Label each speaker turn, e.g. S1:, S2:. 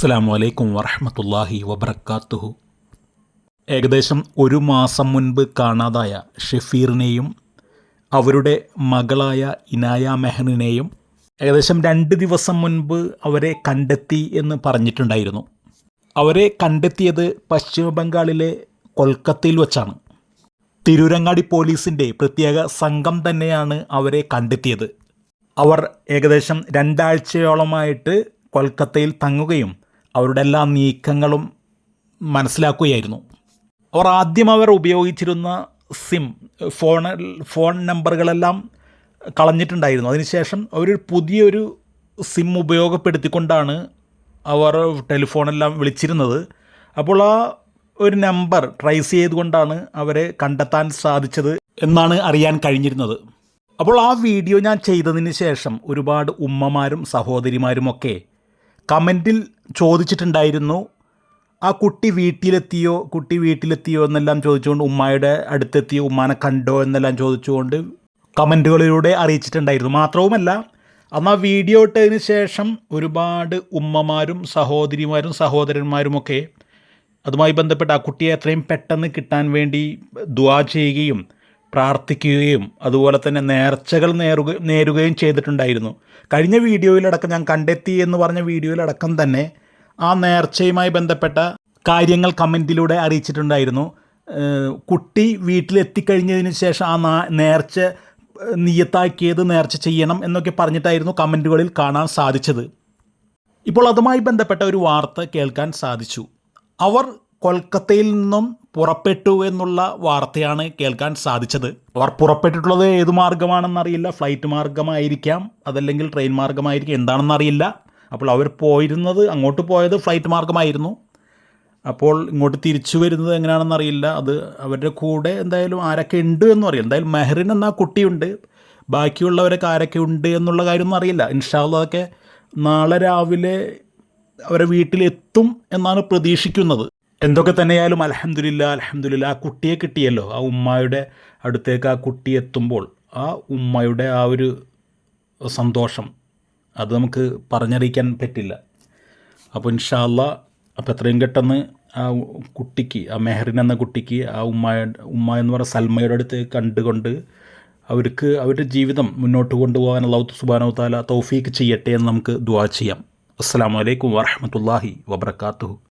S1: അസ്സാം വലൈക്കും വറഹമത്തല്ലാഹി വബർക്കാത്തുഹു ഏകദേശം ഒരു മാസം മുൻപ് കാണാതായ ഷെഫീറിനെയും അവരുടെ മകളായ ഇനായ മെഹറിനെയും ഏകദേശം രണ്ട് ദിവസം മുൻപ് അവരെ കണ്ടെത്തി എന്ന് പറഞ്ഞിട്ടുണ്ടായിരുന്നു. അവരെ കണ്ടെത്തിയത് പശ്ചിമ ബംഗാളിലെ കൊൽക്കത്തയിൽ വച്ചാണ്. തിരൂരങ്ങാടി പോലീസിന്റെ പ്രത്യേക സംഘം തന്നെയാണ് അവരെ കണ്ടെത്തിയത്. അവർ ഏകദേശം രണ്ടാഴ്ചയോളമായിട്ട് കൊൽക്കത്തയിൽ തങ്ങുകയും അവരുടെ എല്ലാ നീക്കങ്ങളും മനസ്സിലാക്കുകയായിരുന്നു. അവർ ആദ്യം അവർ ഉപയോഗിച്ചിരുന്ന സിം ഫോൺ ഫോൺ നമ്പറുകളെല്ലാം കളഞ്ഞിട്ടുണ്ടായിരുന്നു. അതിനുശേഷം അവർ പുതിയൊരു സിം ഉപയോഗപ്പെടുത്തിക്കൊണ്ടാണ് അവർ ടെലിഫോണെല്ലാം വിളിച്ചിരുന്നത്. അപ്പോൾ ആ ഒരു നമ്പർ ട്രേസ് ചെയ്തുകൊണ്ടാണ് അവരെ കണ്ടെത്താൻ സാധിച്ചത് എന്നാണ് അറിയാൻ കഴിഞ്ഞിരുന്നത്. അപ്പോൾ ആ വീഡിയോ ഞാൻ ചെയ്തതിന് ശേഷം ഒരുപാട് ഉമ്മമാരും സഹോദരിമാരുമൊക്കെ കമന്റിൽ ചോദിച്ചിട്ടുണ്ടായിരുന്നു ആ കുട്ടി വീട്ടിലെത്തിയോ കുട്ടി വീട്ടിലെത്തിയോ എന്നെല്ലാം ചോദിച്ചുകൊണ്ട് ഉമ്മായുടെ അടുത്തെത്തിയോ ഉമ്മാനെ കണ്ടോ എന്നെല്ലാം ചോദിച്ചുകൊണ്ട് കമന്റുകളിലൂടെ അറിയിച്ചിട്ടുണ്ടായിരുന്നു. മാത്രവുമല്ല അന്ന് ആ വീഡിയോ ഇട്ടതിന് ശേഷം ഒരുപാട് ഉമ്മമാരും സഹോദരിമാരും സഹോദരന്മാരുമൊക്കെ അതുമായി ബന്ധപ്പെട്ട് ആ കുട്ടിയെ എത്രയും പെട്ടെന്ന് കിട്ടാൻ വേണ്ടി ദ്വാ ചെയ്യുകയും പ്രാർത്ഥിക്കുകയും അതുപോലെ തന്നെ നേർച്ചകൾ നേറുക നേരുകയും ചെയ്തിട്ടുണ്ടായിരുന്നു. കഴിഞ്ഞ വീഡിയോയിലടക്കം ഞാൻ കണ്ടെത്തി എന്ന് പറഞ്ഞ വീഡിയോയിലടക്കം തന്നെ ആ നേർച്ചയുമായി ബന്ധപ്പെട്ട കാര്യങ്ങൾ കമന്റിലൂടെ അറിയിച്ചിട്ടുണ്ടായിരുന്നു. കുട്ടി വീട്ടിലെത്തിക്കഴിഞ്ഞതിന് ശേഷം ആ നേർച്ച നിയത്താക്കിയത് നേർച്ച ചെയ്യണം എന്നൊക്കെ പറഞ്ഞിട്ടായിരുന്നു കമന്റുകളിൽ കാണാൻ സാധിച്ചത്. ഇപ്പോൾ അതുമായി ബന്ധപ്പെട്ട ഒരു വാർത്ത കേൾക്കാൻ സാധിച്ചു. അവർ കൊൽക്കത്തയിൽ നിന്നും പുറപ്പെട്ടു എന്നുള്ള വാർത്തയാണ് കേൾക്കാൻ സാധിച്ചത്. അവർ പുറപ്പെട്ടിട്ടുള്ളത് ഏത് മാർഗമാണെന്നറിയില്ല. ഫ്ലൈറ്റ് മാർഗമായിരിക്കാം. അതല്ലെങ്കിൽ ട്രെയിൻ മാർഗമായിരിക്കാം. എന്താണെന്നറിയില്ല. അപ്പോൾ അവർ പോയിരുന്നത് അങ്ങോട്ട് പോയത് ഫ്ലൈറ്റ് മാർഗമായിരുന്നു. അപ്പോൾ ഇങ്ങോട്ട് തിരിച്ചു വരുന്നത് എങ്ങനെയാണെന്നറിയില്ല. അത് അവരുടെ കൂടെ എന്തായാലും ആരൊക്കെ ഉണ്ട് എന്ന് അറിയാം എന്തായാലും മെഹറിൻ എന്ന കുട്ടിയുണ്ട്. ബാക്കിയുള്ളവരൊക്കെ ആരൊക്കെ ഉണ്ട് എന്നുള്ള കാര്യമൊന്നും അറിയില്ല. ഇൻഷാല്ലതൊക്കെ നാളെ രാവിലെ അവരെ വീട്ടിലെത്തും എന്നാണ് പ്രതീക്ഷിക്കുന്നത്. എന്തൊക്കെ തന്നെയായാലും അലഹമില്ല അലഹമില്ല ആ കുട്ടിയെ കിട്ടിയല്ലോ. ആ ഉമ്മായുടെ അടുത്തേക്ക് ആ കുട്ടി എത്തുമ്പോൾ ആ ഉമ്മയുടെ ആ ഒരു സന്തോഷം അത് നമുക്ക് പറഞ്ഞറിയിക്കാൻ പറ്റില്ല. അപ്പോൾ ഇൻഷാല്ല അപ്പോൾ എത്രയും പെട്ടെന്ന് ആ കുട്ടിക്ക് ആ മെഹറിൻ എന്ന കുട്ടിക്ക് ആ ഉമ്മ ഉമ്മ എന്ന് പറയുന്ന സൽമയുടെ അടുത്ത് കണ്ടുകൊണ്ട് അവർക്ക് അവരുടെ ജീവിതം മുന്നോട്ട് കൊണ്ടുപോകാൻ അള്ളാഹു സുബാനോ താല തൗഫീക്ക് ചെയ്യട്ടെ എന്ന് നമുക്ക് ദുവാ ചെയ്യാം. അസ്സാം വലൈക്കും വാഹമത്തല്ലാഹി വബർക്കാത്തു